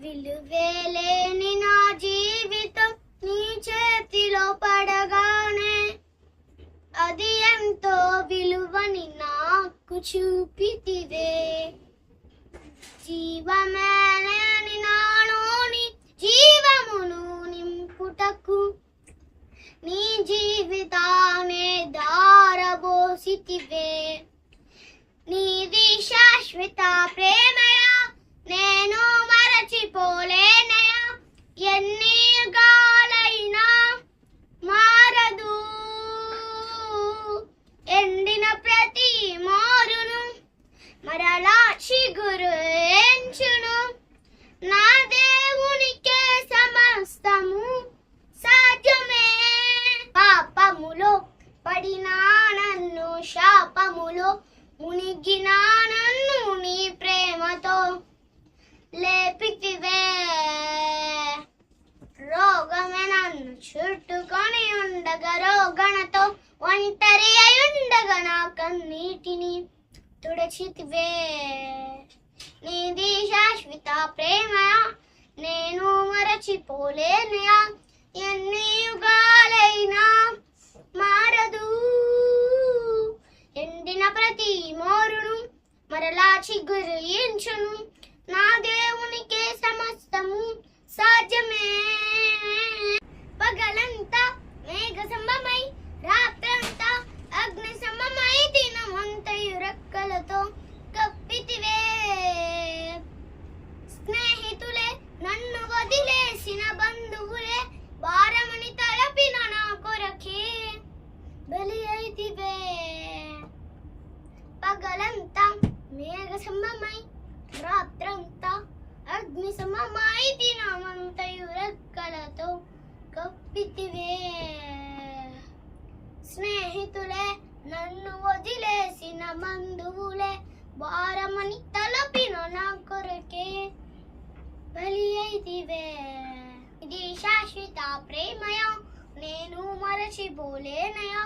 విలువేలేని నా జీవితం నీ చేతిలో పడగానే. అది ఎంతో విలువని నాకు చూపితివే. జీవమేలేని నాలోని జీవమును నింపుటకు. నీ జీవితానే దారబోసితివే నీది శాశ్వత ప్రే నేను మరచిపోలేనయా ఎన్ని యుగాలైనా మారదు ఎండిన ప్రతి మోరును మరలాచి గురుంచును నా దేవునికే సమస్తము సాధ్యమే. పాపములో పడినా నన్ను శాపములో మునిగినా నన్ను నీ ప్రేమతో లేపితివే. రోగమే నన్ను చుట్టుకొని ఉండగా రోగణతో ఒంటరి అయి ఉండగా నా కన్నీటిని తుడచితివే. నీది శాశ్వత ప్రేమ నేను మరచిపోలేనయా. ఎన్ని యుగాలైనా మారదు. ఎండిన ప్రతి మోరును మరలా చిగురించును. నా దేవునికే సమస్తము ಬೆಳೆಯುತ್ತಿವೆ ಪಗಲಂತ ಮೇಘ ಸಮಮೈ, ರಾತ್ರಂತ ಅಗ್ನಿ ಸಮಮೈ, ದಿನವಂತ ಇವರಕ್ಕಲತು ಕಪ್ಪಿತಿವೆ. ಸ್ನೇಹಿತುಲೆ, ನನ್ನ ಒದಿಲೇಸಿನ ಮಂದುವುಲೆ ಬಾರಮನಿ ತಲುಪಿನ ನಾ ಕೊರಕೆ ಬಲಿಯೈತಿವೆ ಇದು ಶಾಶ್ವತ ಪ್ರೇಮಯ నేను మరచిపోలేనయా